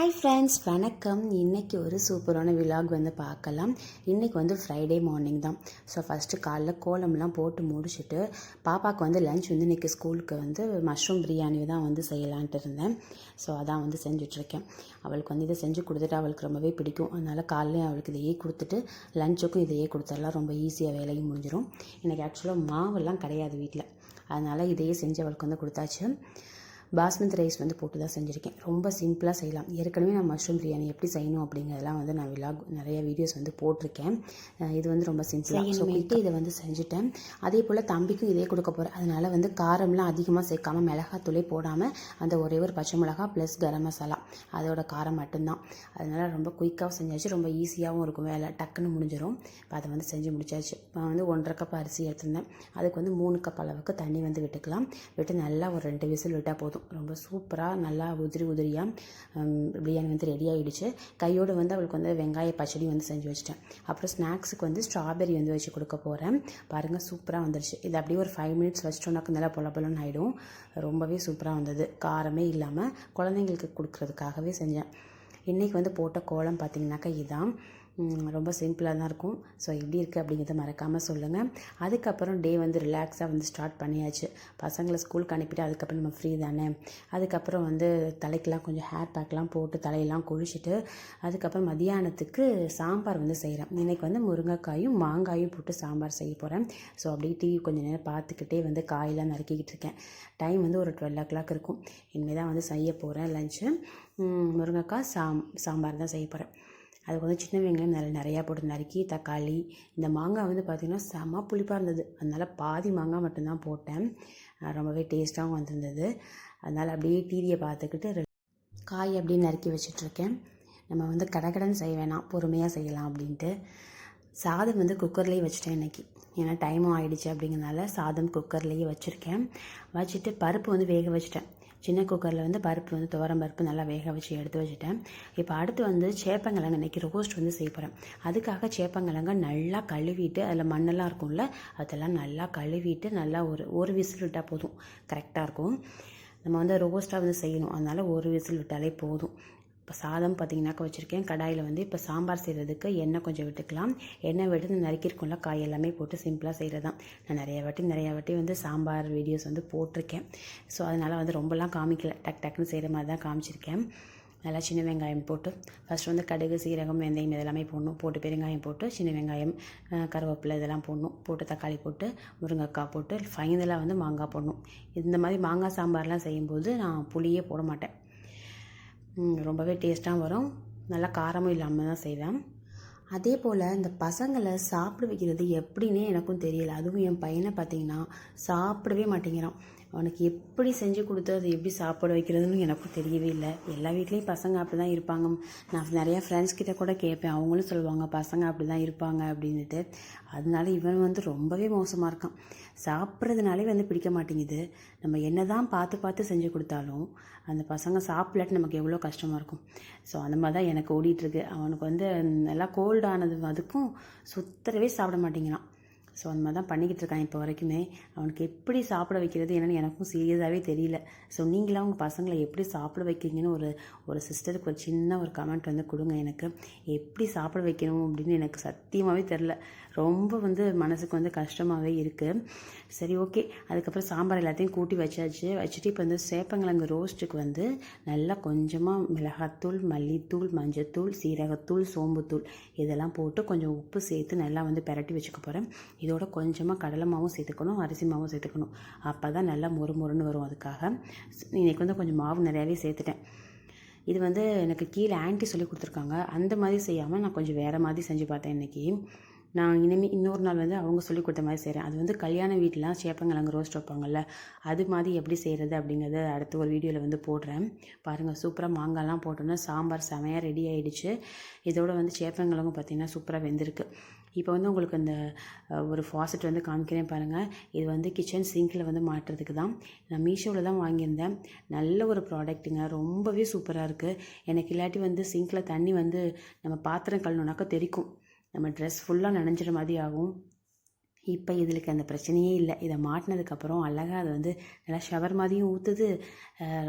Hi friends வணக்கம். இன்றைக்கி ஒரு சூப்பரான விலாக் வந்து பார்க்கலாம். இன்றைக்கி வந்து ஃப்ரைடே மார்னிங் தான். ஸோ ஃபஸ்ட்டு காலைல கோலம்லாம் போட்டு முடிச்சுட்டு பாப்பாவுக்கு வந்து லஞ்ச் வந்து இன்றைக்கி ஸ்கூலுக்கு வந்து மஷ்ரூம் பிரியாணி தான் வந்து செய்யலான்ட்டு இருந்தேன். ஸோ அதான் வந்து செஞ்சுட்ருக்கேன். அவளுக்கு வந்து இதை செஞ்சு கொடுத்துட்டு அவளுக்கு ரொம்பவே பிடிக்கும். அதனால் காலையில அவளுக்கு இதையே கொடுத்துட்டு லஞ்சுக்கும் இதையே கொடுத்துடலாம். ரொம்ப ஈஸியாக வேலையும் முடிஞ்சிடும் எனக்கு ஆக்சுவலாக மாவெல்லாம் கிடையாது வீட்டில் அதனால் இதையே செஞ்சு அவளுக்கு வந்து கொடுத்தாச்சு. பாஸ்மதி ரைஸ் வந்து போட்டு தான் செஞ்சுருக்கேன். ரொம்ப சிம்பிளாக செய்யலாம். ஏற்கனவே நான் மஷ்ரூம் பிரியாணி எப்படி செய்யணும் அப்படிங்கிறதெல்லாம் வந்து நான் விலாக் நிறைய வீடியோஸ் வந்து போட்டிருக்கேன். இது வந்து ரொம்ப சிம்பிளாக சொல்லிட்டு இதை வந்து செஞ்சுட்டேன். அதே போல் தம்பிக்கும் இதே கொடுக்க போகிறேன் அதனால் வந்து காரம்லாம் அதிகமாக சேர்க்காம மிளகாத்தூளே போடாமல் அந்த ஒரே ஒரு பச்சை மிளகா ப்ளஸ் கரம் மசாலா. அதோட காரம் மட்டும்தான். அதனால் ரொம்ப குயிக்காக செஞ்சாச்சு. ரொம்ப ஈஸியாகவும் இருக்கும் வேலை. டக்குன்னு முடிஞ்சிடும் இப்போ அதை வந்து செஞ்சு முடிச்சாச்சு. நான் வந்து ஒன்றரை கப் அரிசி எடுத்திருந்தேன். அதுக்கு வந்து மூணு கப் அளவுக்கு தண்ணி வந்து விட்டுக்கலாம். விட்டு நல்லா ஒரு ரெண்டு விசில் விட்டால் போதும். ரொம்ப சூப்பராக நல்லா உதிரி உதிரியாக பிரியாணி வந்து ரெடி ஆகிடுச்சு கையோடு வந்து அவளுக்கு வந்து வெங்காய பச்சடி வந்து செஞ்சு வச்சிட்டேன். அப்புறம் ஸ்நாக்ஸுக்கு வந்து ஸ்ட்ராபெரி வந்து வச்சு கொடுக்க போகிறேன் பாருங்கள் சூப்பராக வந்துருச்சு. இது அப்படியே ஒரு ஃபைவ் மினிட்ஸ் வச்சிட்டோம்னாக்க நல்லா பொல பொலன்னு ஆகிடும் ரொம்பவே சூப்பராக வந்தது. காரமே இல்லாமல் குழந்தைங்களுக்கு கொடுக்குறதுக்காகவே செஞ்சேன். இன்றைக்கி வந்து போட்ட கோலம் பார்த்தீங்கன்னாக்கா இதான். ரொம்ப சிம்பிளாக தான் இருக்கும். ஸோ எப்படி இருக்குது அப்படிங்கிறத மறக்காமல் சொல்லுங்கள் அதுக்கப்புறம் டே வந்து ரிலாக்ஸாக வந்து ஸ்டார்ட் பண்ணியாச்சு. பசங்களை ஸ்கூலுக்கு அனுப்பிட்டு அதுக்கப்புறம் நம்ம ஃப்ரீ தானே? அதுக்கப்புறம் வந்து தலைக்கெலாம் கொஞ்சம் ஹேர் பேக்லாம் போட்டு தலையெல்லாம் குளிச்சுட்டு அதுக்கப்புறம் மதியானத்துக்கு சாம்பார் வந்து செய்கிறேன் இன்றைக்கி வந்து முருங்கைக்காயும் மாங்காயும் போட்டு சாம்பார் செய்ய போகிறேன் ஸோ அப்படியே டிவி கொஞ்சம் நேரம் பார்த்துக்கிட்டே வந்து காயெல்லாம் நறுக்கிக்கிட்டு இருக்கேன். டைம் வந்து ஒரு டுவெல் ஓ கிளாக் இருக்கும். இனிமேல் தான் வந்து செய்ய போகிறேன் லஞ்சு முருங்கைக்காய் சாம் சாம்பார் தான் செய்ய போகிறேன் அதுக்கு வந்து சின்ன வெங்காயம் நல்லா நிறையா போட்டு நறுக்கி தக்காளி இந்த மாங்காய் வந்து பார்த்திங்கன்னா செம புளிப்பாக இருந்தது. அதனால் பாதி மாங்காய் மட்டும்தான் போட்டேன். ரொம்பவே டேஸ்ட்டாகவும் வந்திருந்தது. அதனால் அப்படியே டிவியை பார்த்துக்கிட்டு காய் அப்படியே நறுக்கி வச்சிட்ருக்கேன். நம்ம வந்து கடகடன்னு செய்ய வேணாம் பொறுமையாக செய்யலாம் அப்படின்ட்டு. சாதம் வந்து குக்கர்லேயே வச்சுட்டேன் இன்றைக்கி ஏன்னா டைமும் ஆகிடுச்சு அப்படிங்கிறனால சாதம் குக்கர்லேயே வச்சுருக்கேன். வச்சுட்டு பருப்பு வந்து வேக வச்சுட்டேன். சின்ன குக்கரில் வந்து பருப்பு வந்து துவரம் பருப்பு நல்லா வேக வச்சு எடுத்து வச்சுட்டேன். இப்போ அடுத்து வந்து சேப்பங்கிழங்கு இன்றைக்கி ரோஸ்ட் வந்து செய்ய போகிறேன் அதுக்காக சேப்பங்கிழங்க நல்லா கழுவிட்டு அதில் மண்ணெல்லாம் இருக்கும்ல அதெல்லாம் நல்லா கழுவிட்டு நல்லா ஒரு ஒரு விசில் விட்டால் போதும். கரெக்டாக இருக்கும். நம்ம வந்து ரோஸ்ட்டாக வந்து செய்யணும். அதனால் ஒரு விசில் விட்டாலே போதும். இப்போ சாதம் பார்த்தீங்கன்னாக்கா வச்சுருக்கேன். கடாயில் வந்து இப்போ சாம்பார் செய்கிறதுக்கு எண்ணெய் கொஞ்சம் விட்டுக்கலாம். எண்ணெய் விட்டு இந்த நறுக்கிருக்கும்ல காய் எல்லாமே போட்டு சிம்பிளாக செய்கிறது தான் நான் நிறைய வாட்டி நிறைய வாட்டி வந்து சாம்பார் வீடியோஸ் வந்து போட்டிருக்கேன். ஸோ அதனால் வந்து ரொம்பலாம் காமிக்கல. டக் டக்குன்னு செய்கிற மாதிரி தான் காமிச்சிருக்கேன். நல்லா சின்ன வெங்காயம் போட்டு ஃபர்ஸ்ட் வந்து கடுகு சீரகம் வெந்தயம் இதெல்லாமே போடணும். போட்டு பெருங்காயம் போட்டு சின்ன வெங்காயம் கருவேப்பிலை இதெல்லாம் போடணும். போட்டு தக்காளி போட்டு முருங்கைக்காய் போட்டு ஃபைனலாக வந்து மாங்காய் போடணும். இந்த மாதிரி மாங்காய் சாம்பார்லாம் செய்யும்போது நான் புளியே போட மாட்டேன். ரொம்பவே டேஸ்ட்டாக வரும். நல்லா காரமும் இல்லாமல் தான் செய்வேன். அதே போல் இந்த பசங்களை சாப்பிட வைக்கிறது எப்படின்னே எனக்கும் தெரியல. அதுவும் என் பையனை பார்த்தீங்கன்னா சாப்பிடவே மாட்டேங்கிறான். அவனுக்கு எப்படி செஞ்சு கொடுத்து அதை எப்படி சாப்பிட வைக்கிறதுன்னு எனக்கும் தெரியவே இல்லை. எல்லா வீட்லேயும் பசங்க அப்படி தான் இருப்பாங்க. நான் நிறையா ஃப்ரெண்ட்ஸ் கிட்ட கூட கேட்பேன். அவங்களும் சொல்லுவாங்க பசங்க அப்படி தான் இருப்பாங்க அப்படின்ட்டு அதனால இவன் வந்து ரொம்பவே மோசமாக இருக்கான். சாப்பிட்றதுனாலே வந்து பிடிக்க மாட்டேங்குது. நம்ம என்ன தான் பார்த்து பார்த்து செஞ்சு கொடுத்தாலும் அந்த பசங்க சாப்பிடலாட்டி நமக்கு எவ்வளோ கஷ்டமாக இருக்கும். ஸோ அந்த மாதிரி தான் எனக்கு ஓடிட்டுருக்கு அவனுக்கு வந்து நல்லா கோல்டானது அதுக்கும் சுத்தரவே சாப்பிட மாட்டேங்கிறான். ஸோ அந்த மாதிரி தான் பண்ணிக்கிட்டு இருக்கான் இப்போ வரைக்குமே. அவனுக்கு எப்படி சாப்பிட வைக்கிறது என்னென்னு எனக்கும் சீரியஸாகவே தெரியல. ஸோ நீங்களாம் உங்கள் பசங்களை எப்படி சாப்பிட வைக்கிறீங்கன்னு ஒரு ஒரு சிஸ்டருக்கு ஒரு சின்ன ஒரு கமெண்ட் வந்து கொடுங்க எனக்கு. எப்படி சாப்பிட வைக்கணும் அப்படின்னு எனக்கு சத்தியமாகவே தெரில ரொம்ப வந்து மனசுக்கு வந்து கஷ்டமாகவே இருக்குது சரி ஓகே அதுக்கப்புறம் சாம்பார் எல்லாத்தையும் கூட்டி வச்சாச்சு. வச்சுட்டு இப்போ வந்து சேப்பங்கிழங்கு ரோஸ்ட்டுக்கு வந்து நல்லா கொஞ்சமாக மிளகாத்தூள் மல்லித்தூள் மஞ்சத்தூள் சீரகத்தூள் சோம்புத்தூள் இதெல்லாம் போட்டு கொஞ்சம் உப்பு சேர்த்து நல்லா வந்து பெரட்டி வச்சுக்க போகிறேன் இதோட கொஞ்சமாக கடலை மாவும் சேர்த்துக்கணும் அரிசி மாவும் சேர்த்துக்கணும். அப்போ தான் நல்லா மொறு மொறுன்னு வரும் அதுக்காக. இன்றைக்கி வந்து கொஞ்சம் மாவு நிறையாவே சேர்த்துட்டேன். இது வந்து எனக்கு கீழே ஆன்ட்டி சொல்லி கொடுத்துருக்காங்க. அந்த மாதிரி செய்யாமல் நான் கொஞ்சம் வேறு மாதிரி செஞ்சு பார்த்தேன் இன்றைக்கி நான் இனிமேல் இன்னொரு நாள் வந்து அவங்க சொல்லி கொடுத்த மாதிரி செய்கிறேன் அது வந்து கல்யாண வீட்டிலாம் சேப்பங்கிழங்கு ரோஸ்ட் வைப்பாங்கள்ல அது மாதிரி எப்படி செய்கிறது அப்படிங்கிறத அடுத்த ஒரு வீடியோவில் வந்து போடுறேன். பாருங்கள் சூப்பராக மாங்காய்லாம் போட்டோன்னா சாம்பார் செமையாக ரெடி ஆகிடுச்சு இதோட வந்து சேப்பங்கிழங்கும் பார்த்திங்கன்னா சூப்பராக வெந்திருக்கு. இப்போ வந்து உங்களுக்கு அந்த ஒரு ஃபாசெட் வந்து காமிக்கிறேன் பாருங்கள் இது வந்து கிச்சன் சிங்கில் வந்து மாட்டுறதுக்கு தான். நான் மீஷோவில் தான் வாங்கியிருந்தேன். நல்ல ஒரு ப்ராடக்ட்டுங்க ரொம்பவே சூப்பராக இருக்குது எனக்கு இல்லாட்டி வந்து சிங்கில் தண்ணி வந்து நம்ம பாத்திரம் கழுணுனாக்கா தெரிக்கும். நம்ம ட்ரெஸ் ஃபுல்லாக நனைஞ்சிற மாதிரி ஆகும். இப்போ இதுக்கு அந்த பிரச்சனையே இல்லை. இதை மாட்டினதுக்கப்புறம் அழகாக அது வந்து நல்லா ஷவர் மாதிரியும் ஊற்றுது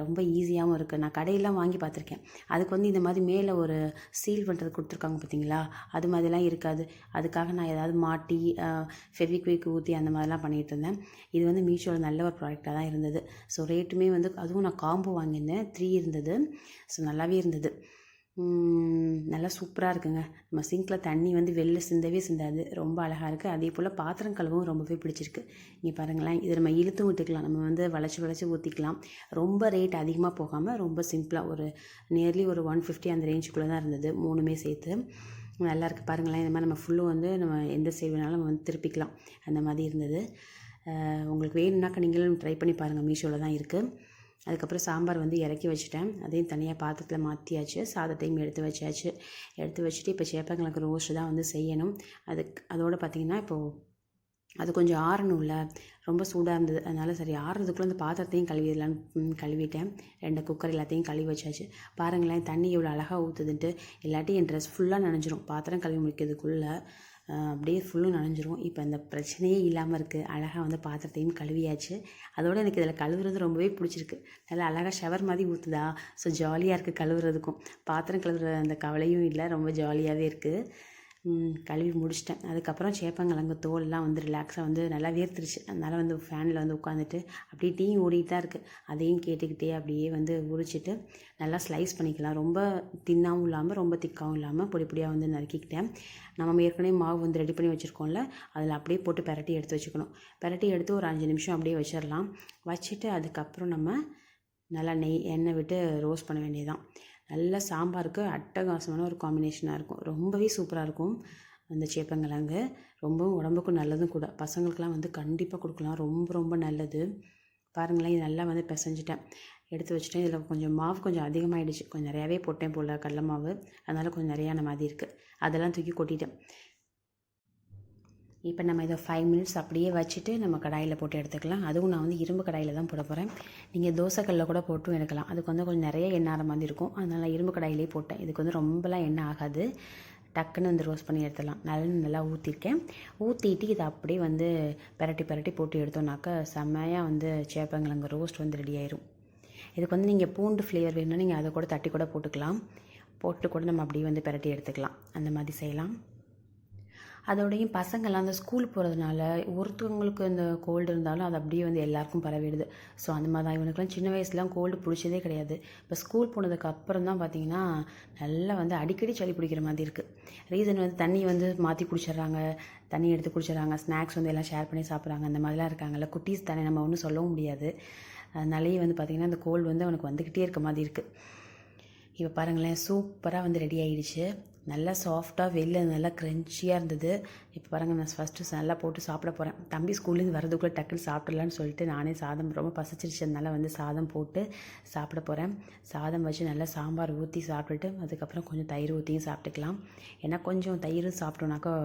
ரொம்ப ஈஸியாகவும் இருக்குது நான் கடையெல்லாம் வாங்கி பார்த்துருக்கேன். அதுக்கு வந்து இந்த மாதிரி மேலே ஒரு சீல் பண்ணுறது கொடுத்துருக்காங்க பார்த்தீங்களா அது மாதிரிலாம் இருக்காது. அதுக்காக நான் ஏதாவது மாட்டி ஃபெவிக்விக் ஊற்றி அந்த மாதிரிலாம் பண்ணிகிட்டு இருந்தேன். இது வந்து மீஷோவில் நல்ல ஒரு ப்ராடக்டாக தான் இருந்தது. ஸோ ரேட்டுமே வந்து அதுவும் நான் காம்போ வாங்கியிருந்தேன் த்ரீ இருந்தது. ஸோ நல்லாவே இருந்தது. நல்லா சூப்பராக இருக்குங்க. நம்ம சிங்கில் தண்ணி வந்து வெளில சிந்தவே சிந்தாது. ரொம்ப அழகாக இருக்குது அதே போல் பாத்திரம் கழுவும் ரொம்பவே பிடிச்சிருக்கு. இங்கே பாருங்களேன். இதை நம்ம இழுத்தும் விட்டுக்கலாம். நம்ம வந்து வளைச்சி வளைச்சி ஊற்றிக்கலாம் ரொம்ப ரேட் அதிகமாக போகாமல் ரொம்ப சிம்பிளாக ஒரு நியர்லி ஒரு ஒன் ஃபிஃப்டி அந்த ரேஞ்சுக்குள்ளே தான் இருந்தது. மூணுமே சேர்த்து. நல்லா இருக்குது பாருங்களேன். இந்த மாதிரி நம்ம ஃபுல்லும் வந்து நம்ம எந்த சைடு வேணாலும் நம்ம வந்து திருப்பிக்கலாம். அந்த மாதிரி இருந்தது. உங்களுக்கு வேணும்னாக்கா நீங்களும் ட்ரை பண்ணி பாருங்கள் மீஷோவில் தான் இருக்குது அதுக்கப்புறம் சாம்பார் வந்து இறக்கி வச்சுட்டேன். அதையும் தனியாக பாத்திரத்தில் மாற்றியாச்சு சாதத்தையும் எடுத்து வச்சாச்சு. எடுத்து வச்சுட்டு இப்போ சேப்பங்கிழங்கு ரோஸ்ட் தான் வந்து செய்யணும். அதுக்கு அதோடு பார்த்திங்கன்னா இப்போது அது கொஞ்சம் ஆறணும்ல. ரொம்ப சூடாக இருந்தது. அதனால் சரி ஆறுறதுக்குள்ளே அந்த பாத்திரத்தையும் கழுவிடலான்னு கழுவிட்டேன். ரெண்டு குக்கர் எல்லாத்தையும் கழுவி வச்சாச்சு. பாருங்களேன் தண்ணி இவ்வளோ அழகாக ஊற்றுதுன்ட்டு இல்லாட்டி என் ட்ரெஸ் ஃபுல்லாக நனைஞ்சிரும். பாத்திரம் கழுவி முடிக்கிறதுக்குள்ளே. அப்படியே ஃபுல்லும் நனைஞ்சிரும். இப்போ அந்த பிரச்சனையே இல்லாமல் இருக்குது அழகாக வந்து பாத்திரத்தையும் கழுவியாச்சு. அதோட எனக்கு இதில் கழுவுறது ரொம்பவே பிடிச்சிருக்கு. நல்லா அழகாக ஷவர் மாதிரி ஊற்றுதா ஸோ ஜாலியாக இருக்குது கழுவுறதுக்கும். பாத்திரம் கழுவுற அந்த கவலையும் இல்லை. ரொம்ப ஜாலியாகவே இருக்குது கழுவி முடிச்சிட்டேன். அதுக்கப்புறம் சேப்பங்கிழங்கு தோல்லாம் வந்து ரிலாக்ஸாக வந்து நல்லா வேர்த்துருச்சு. அதனால் வந்து ஃபேனில் வந்து உட்காந்துட்டு அப்படியே டீ ஓடிட்டு தான் இருக்குது அதையும் கேட்டுக்கிட்டே அப்படியே வந்து உரிச்சிட்டு நல்லா ஸ்லைஸ் பண்ணிக்கலாம். ரொம்ப தின்னாகவும் இல்லாமல் ரொம்ப திக்காகவும் இல்லாமல் பொடி பொடியாக வந்து நறுக்கிக்கிட்டேன். நம்ம ஏற்கனவே மாவு வந்து ரெடி பண்ணி வச்சுருக்கோம்ல அதில் அப்படியே போட்டு பெரட்டி எடுத்து வச்சுக்கணும். பெரட்டி எடுத்து ஒரு அஞ்சு நிமிஷம் அப்படியே வச்சிடலாம் வச்சுட்டு அதுக்கப்புறம் நம்ம நல்லா நெய் எண்ணெய் விட்டு ரோஸ்ட் பண்ண வேண்டியதுதான். நல்ல சாம்பாருக்கு அட்டகாசமான ஒரு காம்பினேஷனாக இருக்கும். ரொம்பவே சூப்பராக இருக்கும் அந்த சேப்பங்கிழங்கு. ரொம்பவும் உடம்புக்கும் நல்லதும் கூட. பசங்களுக்கெலாம் வந்து கண்டிப்பாக கொடுக்கலாம். ரொம்ப ரொம்ப நல்லது. பாருங்களேன் இது நல்லா வந்து பிசைஞ்சிட்டேன். எடுத்து வச்சுட்டேன். இதில் கொஞ்சம் மாவு கொஞ்சம் அதிகமாகிடுச்சு கொஞ்சம் நிறையாவே போட்டேன் போல் கடல மாவு. அதனால் கொஞ்சம் நிறையான மாதிரி இருக்குது அதெல்லாம் தூக்கி கொட்டிட்டேன். இப்போ நம்ம இதை ஃபைவ் மினிட்ஸ் அப்படியே வச்சுட்டு நம்ம கடாயில் போட்டு எடுத்துக்கலாம். அதுவும் நான் வந்து இரும்பு கடாயில் தான் போட போகிறேன் நீங்கள் தோசைக்கல்லில் கூட போட்டும் எடுக்கலாம். அதுக்கு வந்து கொஞ்சம் நிறைய எண்ணெய் ஆற மாதிரி இருக்கும். அதனால் இரும்பு கடாயிலே போட்டேன். இதுக்கு வந்து ரொம்பலாம் எண்ணெய் ஆகாது. டக்குன்னு வந்து ரோஸ்ட் பண்ணி எடுத்துடலாம். நல்லா நல்லா ஊற்றிருக்கேன் ஊற்றிட்டு இதை அப்படியே வந்து பரட்டி பரட்டி போட்டு எடுத்தோம்னாக்கா செம்மையாக வந்து சேப்பங்கிழங்கு ரோஸ்ட் வந்து ரெடி ஆயிரும். இதுக்கு வந்து நீங்கள் பூண்டு ஃப்ளேவர் வேணும்னா நீங்கள் அதை கூட தட்டி கூட போட்டுக்கலாம். போட்டு கூட நம்ம அப்படியே வந்து பரட்டி எடுத்துக்கலாம். அந்த மாதிரி செய்யலாம். அதோடையும் பசங்கள்லாம் அந்த ஸ்கூல் போகிறதுனால ஒருத்தவங்களுக்கு இந்த கோல்டு இருந்தாலும் அது அப்படியே வந்து எல்லாருக்கும் பரவிடுது. ஸோ அந்த மாதிரி தான் இவனுக்குலாம் சின்ன வயசுலாம் கோல்டு பிடிச்சதே கிடையாது. இப்போ ஸ்கூல் போனதுக்கு அப்புறம் தான் பார்த்தீங்கன்னா நல்லா வந்து அடிக்கடி சளி பிடிக்கிற மாதிரி இருக்குது ரீசன் வந்து தண்ணி வந்து மாற்றி குடிச்சிடுறாங்க. தண்ணி எடுத்து குடிச்சிடுறாங்க. ஸ்நாக்ஸ் வந்து எல்லாம் ஷேர் பண்ணி சாப்பிட்றாங்க. அந்த மாதிரிலாம் இருக்காங்கல்ல. குட்டீஸ் தானே நம்ம ஒன்றும் சொல்லவும் முடியாது. அதனாலேயே வந்து பார்த்திங்கன்னா அந்த கோல்டு வந்து அவனுக்கு வந்துக்கிட்டே இருக்க மாதிரி இருக்குது இப்போ பாருங்களேன் சூப்பராக வந்து ரெடி ஆகிடுச்சு நல்லா சாஃப்டாக வெளில நல்லா க்ரன்ச்சியாக இருந்தது. இப்போ பாருங்கள் நான் ஃபஸ்ட்டு நல்லா போட்டு சாப்பிட போகிறேன் தம்பி ஸ்கூல்லேருந்து வரதுக்குள்ளே டக்குன்னு சாப்பிடலான்னு சொல்லிட்டு நானே சாதம் ரொம்ப பசிச்சிருச்சதுனால வந்து சாதம் போட்டு சாப்பிட போகிறேன் சாதம் வச்சு நல்லா சாம்பார் ஊற்றி சாப்பிட்டுட்டு அதுக்கப்புறம் கொஞ்சம் தயிர் ஊற்றியும் சாப்பிட்டுக்கலாம். ஏன்னா கொஞ்சம் தயிர் சாப்பிட்டோன்னாக்கா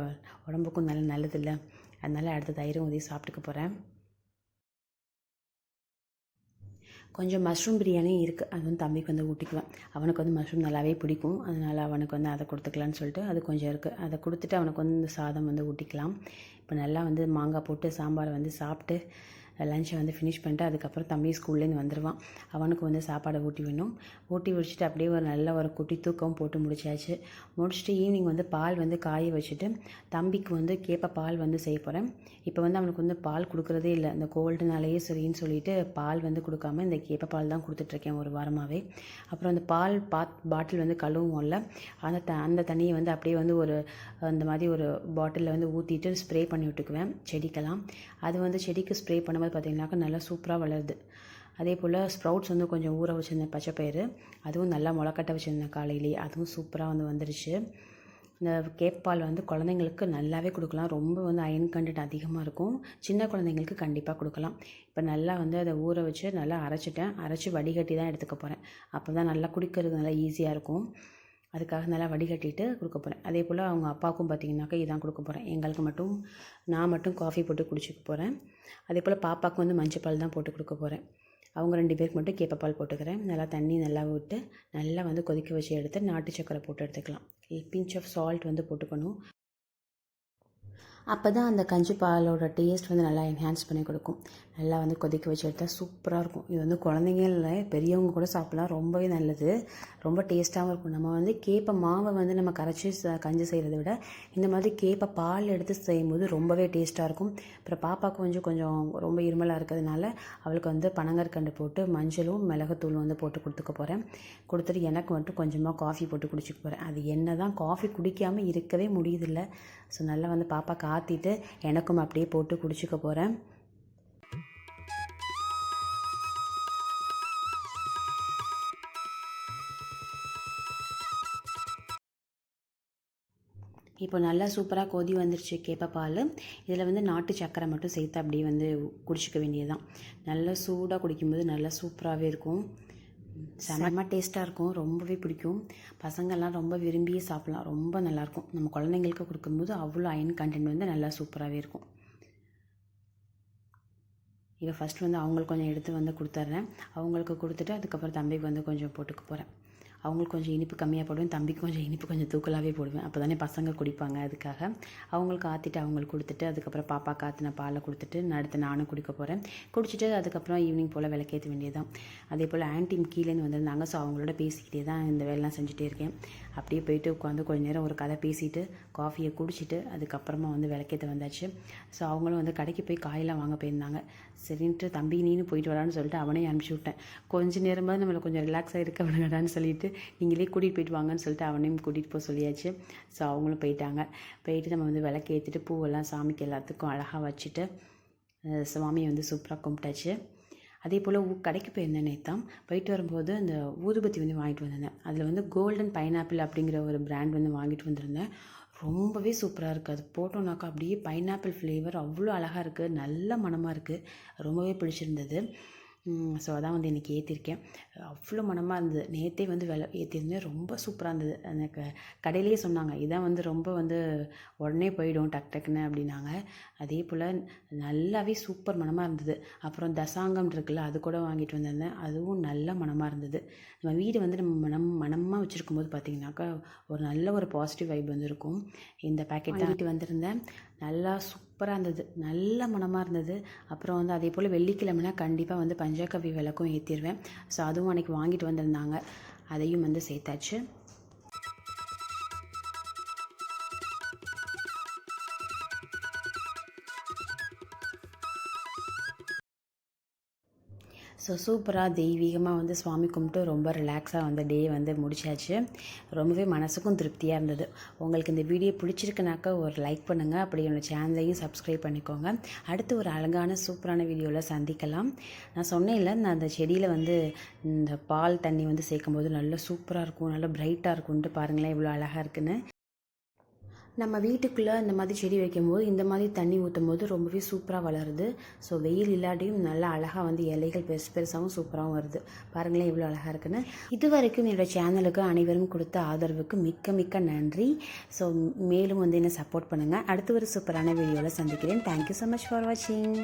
உடம்புக்கும் நல்ல நல்லதில்லை. அதனால் அடுத்த தயிரும் ஊற்றி சாப்பிட்டுக்க போகிறேன் கொஞ்சம் மஷ்ரூம் பிரியாணியும் இருக்குது அது வந்து தம்பிக்கு வந்து ஊட்டிக்குவேன். அவனுக்கு வந்து மஷ்ரூம் நல்லாவே பிடிக்கும். அதனால் அவனுக்கு வந்து அதை கொடுத்துக்கலான்னு சொல்லிட்டு அது கொஞ்சம் இருக்குது அதை கொடுத்துட்டு அவனுக்கு வந்து இந்த சாதம் வந்து ஊட்டிக்கலாம். இப்போ நல்லா வந்து மாங்காய் போட்டு சாம்பாரை வந்து சாப்பிட்டு லஞ்சை வந்து ஃபினிஷ் பண்ணிட்டு அதுக்கப்புறம் தம்பி ஸ்கூல்லேருந்து வந்துடுவான் அவனுக்கு வந்து சாப்பாடை ஊட்டி வேணும் ஊட்டி வச்சுட்டு அப்படியே ஒரு நல்ல ஒரு குட்டி தூக்கம் போட்டு முடிச்சாச்சு. முடிச்சுட்டு ஈவினிங் வந்து பால் வந்து காய வச்சுட்டு தம்பிக்கு வந்து கேப்ப பால் வந்து செய்ய போகிறேன் இப்போ வந்து அவனுக்கு வந்து பால் கொடுக்குறதே இல்லை. இந்த கோல்டுனாலேயே சரின்னு சொல்லிட்டு பால் வந்து கொடுக்காம இந்த கேப்ப பால் தான் கொடுத்துட்ருக்கேன் ஒரு வாரமாகவே அப்புறம் அந்த பால் பாத் பாட்டில் வந்து கழுவுவோம்ல அந்த த அந்த தண்ணியை வந்து அப்படியே வந்து ஒரு அந்த மாதிரி ஒரு பாட்டிலில் வந்து ஊற்றிட்டு ஸ்ப்ரே பண்ணி விட்டுக்குவேன். செடிக்கெல்லாம். அது வந்து செடிக்கு ஸ்ப்ரே பண்ணும்போது பார்த்திங்கனாக்கா நல்லா சூப்பராக வளருது. அதே போல் ஸ்ப்ரவுட்ஸ் வந்து கொஞ்சம் ஊற வச்சுருந்தேன் பச்சைப்பயிறு அதுவும் நல்லா முளைக்கட்ட வச்சுருந்தேன் காலையிலேயே அதுவும் சூப்பராக வந்து வந்துருச்சு. இந்த கேப்பால் வந்து குழந்தைங்களுக்கு நல்லாவே கொடுக்கலாம். ரொம்ப வந்து அயன் கண்டென்ட் அதிகமாக இருக்கும். சின்ன குழந்தைங்களுக்கு கண்டிப்பாக கொடுக்கலாம். இப்போ நல்லா வந்து அதை ஊற வச்சு நல்லா அரைச்சிட்டேன். அரைச்சி வடிகட்டி தான் எடுத்துக்க போகிறேன் அப்போ தான் நல்லா குடிக்கிறது நல்லா ஈஸியாக இருக்கும். அதுக்காக நல்லா வடிகட்டிட்டு கொடுக்க போகிறேன் அதே போல் அவங்க அப்பாவுக்கும் பார்த்தீங்கனாக்கா இதான் கொடுக்க போகிறேன் எங்களுக்கு மட்டும் நான் மட்டும் காஃபி போட்டு குடிச்சிக்க போகிறேன் அதே போல் பாப்பாவுக்கு வந்து மஞ்சப்பால் தான் போட்டு கொடுக்க போகிறேன் அவங்க ரெண்டு பேருக்கு மட்டும் கேப்பப்பால் போட்டுக்கிறேன். நல்லா தண்ணி நல்லா விட்டு நல்லா வந்து கொதிக்க வச்சு எடுத்து நாட்டு சக்கரை போட்டு எடுத்துக்கலாம். பிஞ்ச் ஆஃப் சால்ட் வந்து போட்டுக்கணும். அப்போ தான் அந்த கஞ்சி பாலோட டேஸ்ட் வந்து நல்லா என்ஹான்ஸ் பண்ணி கொடுக்கும். நல்லா வந்து கொதிக்க வச்சு எடுத்தால் சூப்பராக இருக்கும். இது வந்து குழந்தைங்க இல்லை பெரியவங்க கூட சாப்பிட்லாம். ரொம்பவே நல்லது. ரொம்ப டேஸ்ட்டாகவும் இருக்கும். நம்ம வந்து கேப்பை மாவை வந்து நம்ம கரைச்சி ச- கஞ்சி செய்கிறத விட இந்த மாதிரி கேப்பை பால் எடுத்து செய்யும்போது ரொம்பவே டேஸ்ட்டாக இருக்கும். அப்புறம் பாப்பாவுக்கு கொஞ்சம் கொஞ்சம் ரொம்ப இருமலாக இருக்கிறதுனால அவளுக்கு வந்து பனங்கற்கண்டு போட்டு மஞ்சளும் மிளகுத்தூளும் வந்து போட்டு கொடுத்துக்க போகிறேன் கொடுத்துட்டு எனக்கு மட்டும் கொஞ்சமாக காஃபி போட்டு குடிச்சிக்க போகிறேன் அது என்ன தான் காஃபி குடிக்காமல் இருக்கவே முடியுதில்ல. ஸோ நல்லா வந்து பாப்பா காத்திட்டு எனக்கும் அப்படியே போட்டு குடிச்சிக்க போகிறேன் இப்போ நல்லா சூப்பராக கொதி வந்துருச்சு கேப்ப பால். இதில் வந்து நாட்டு சக்கரை மட்டும் சேர்த்து அப்படியே வந்து குடிச்சிக்க வேண்டியதுதான். நல்லா சூடாக குடிக்கும்போது நல்லா சூப்பராகவே இருக்கும். செம்ம டேஸ்ட்டாக இருக்கும். ரொம்பவே பிடிக்கும். பசங்கள்லாம் ரொம்ப விரும்பியே சாப்பிட்லாம். ரொம்ப நல்லாயிருக்கும் நம்ம குழந்தைங்களுக்கு கொடுக்கும்போது அவ்வளோ அயன் கண்டென்ட் வந்து நல்லா சூப்பராகவே இருக்கும். இப்போ ஃபஸ்ட் வந்து அவங்களுக்கு கொஞ்சம் எடுத்து வந்து கொடுத்துட்றேன் அவங்களுக்கு கொடுத்துட்டு அதுக்கப்புறம் தம்பிக்கு வந்து கொஞ்சம் போட்டுக்க போகிறேன் அவங்களுக்கு கொஞ்சம் இனிப்பு கம்மியாக போடுவேன் தம்பிக்கு கொஞ்சம் இனிப்பு கொஞ்சம் தூக்கலாகவே போடுவேன். அப்போ தானே பசங்க குடிப்பாங்க அதுக்காக. அவங்களுக்கு ஆற்றிட்டு அவங்களுக்கு கொடுத்துட்டு அதுக்கப்புறம் பாப்பா காத்தின பாலை கொடுத்துட்டு நான் அடுத்து நானும் குடிக்க போகிறேன் குடிச்சிட்டு அதுக்கப்புறம் ஈவினிங் போல் விளக்கேற்ற வேண்டியதுதான். அதே போல் ஆன்டிம் கீழேருந்து வந்திருந்தாங்க ஸோ அவங்களோட பேசிக்கிட்டே தான் இந்த வேலைலாம் செஞ்சுட்டே இருக்கேன். அப்படியே போயிட்டு உட்காந்து கொஞ்ச நேரம் ஒரு கதை பேசிட்டு காஃபியை குடிச்சிட்டு அதுக்கப்புறமா வந்து விளக்கேற்ற வந்தாச்சு. ஸோ அவங்களும் வந்து கடைக்கு போய் காயெல்லாம் வாங்க போயிருந்தாங்க. சரின்ட்டு தம்பி நீனு போயிட்டு வரான்னு சொல்லிட்டு அவனே அனுப்பிச்சி விட்டேன். கொஞ்ச நேரமாக நம்மளை கொஞ்சம் ரிலாக்ஸாக இருக்க விடுங்கடான்னு சொல்லிட்டு நீங்களே கூட்டிகிட்டு போயிட்டு வாங்கன்னு சொல்லிட்டு அவனையும் கூட்டிகிட்டு போக சொல்லியாச்சு. ஸோ அவங்களும் போயிட்டாங்க. போயிட்டு நம்ம வந்து விளக்கு ஏற்றிட்டு பூவெல்லாம் சாமிக்கு எல்லாத்துக்கும் அழகாக வச்சுட்டு சுவாமியை வந்து சூப்பராக கும்பிட்டாச்சு. அதே போல் ஊ கடைக்கு போயிருந்தேன் நேத்தான் போயிட்டு வரும்போது அந்த ஊதுபத்தி வந்து வாங்கிட்டு வந்திருந்தேன் அதில் வந்து கோல்டன் பைனாப்பிள் அப்படிங்கிற ஒரு பிராண்ட் வந்து வாங்கிட்டு வந்திருந்தேன். ரொம்பவே சூப்பராக இருக்குது அது போட்டோம்னாக்கா அப்படியே பைனாப்பிள் ஃப்ளேவர் அவ்வளோ அழகாக இருக்குது நல்ல மணமாக இருக்குது ரொம்பவே பிடிச்சிருந்தது. ஸோ அதான் வந்து இன்றைக்கி ஏற்றிருக்கேன் அவ்வளோ மணமாக இருந்தது. நேற்றே வந்து வில ஏற்றிருந்தேன் ரொம்ப சூப்பராக இருந்தது. எனக்கு கடையிலேயே சொன்னாங்க இதான் வந்து ரொம்ப வந்து உடனே போயிடும் டக் டக்குன்னு அப்படின்னாங்க. அதே போல் நல்லாவே சூப்பர் மணமாக இருந்தது. அப்புறம் தசாங்கம் இருக்குல்ல அது கூட வாங்கிட்டு வந்திருந்தேன். அதுவும் நல்ல மணமாக இருந்தது. நம்ம வீடு வந்து நம்ம மனம் மனமாக வச்சுருக்கும் போது பார்த்தீங்கன்னாக்கா ஒரு நல்ல ஒரு பாசிட்டிவ் வைப் வந்து இருக்கும் இந்த பேக்கெட் வாங்கிட்டு வந்திருந்தேன். நல்லா சூப்பராக இருந்தது. நல்ல மணமாக இருந்தது. அப்புறம் வந்து அதே போல் வெள்ளிக்கிழமைனா கண்டிப்பாக வந்து பஞ்சகவி விளக்கும் ஏற்றிடுவேன் ஸோ அதுவும் அன்றைக்கி வாங்கிட்டு வந்திருந்தாங்க. அதையும் வந்து சேர்த்தாச்சு. ஸோ சூப்பராக தெய்வீகமாக வந்து சுவாமி கும்பிட்டு ரொம்ப ரிலாக்ஸாக வந்து டே வந்து முடிச்சாச்சு. ரொம்பவே மனசுக்கும் திருப்தியாக இருந்தது. உங்களுக்கு இந்த வீடியோ பிடிச்சிருக்குனாக்கா ஒரு லைக் பண்ணுங்கள் அப்படி என்னோடய சேனலையும் சப்ஸ்கிரைப் பண்ணிக்கோங்க. அடுத்து ஒரு அழகான சூப்பரான வீடியோவில் சந்திக்கலாம். நான் சொன்னேன்ல நான் அந்த செடியில் வந்து இந்த பால் தண்ணி வந்து சேர்க்கும் போது நல்லா சூப்பராக இருக்கும் நல்லா பிரைட்டாக இருக்கும்ன்ட்டு பாருங்களேன் இவ்வளோ அழகாக இருக்குன்னு. நம்ம வீட்டுக்குள்ளே இந்த மாதிரி செடி வைக்கும்போது இந்த மாதிரி தண்ணி ஊற்றும் போது ரொம்பவே சூப்பராக வளருது. ஸோ வெயில் இல்லாட்டியும் நல்லா அழகாக வந்து இலைகள் பெருசு பெருசாகவும் சூப்பராகவும் வருது. பாருங்களேன் இவ்வளோ அழகாக இருக்குன்னு. இது வரைக்கும் என்னோடய சேனலுக்கு அனைவரும் கொடுத்த ஆதரவுக்கு மிக்க மிக்க நன்றி. ஸோ மேலும் வந்து என்ன சப்போர்ட் பண்ணுங்கள் அடுத்து ஒரு சூப்பரான வீடியோவில் சந்திக்கிறேன். தேங்க்யூ ஸோ மச் ஃபார் வாட்சிங்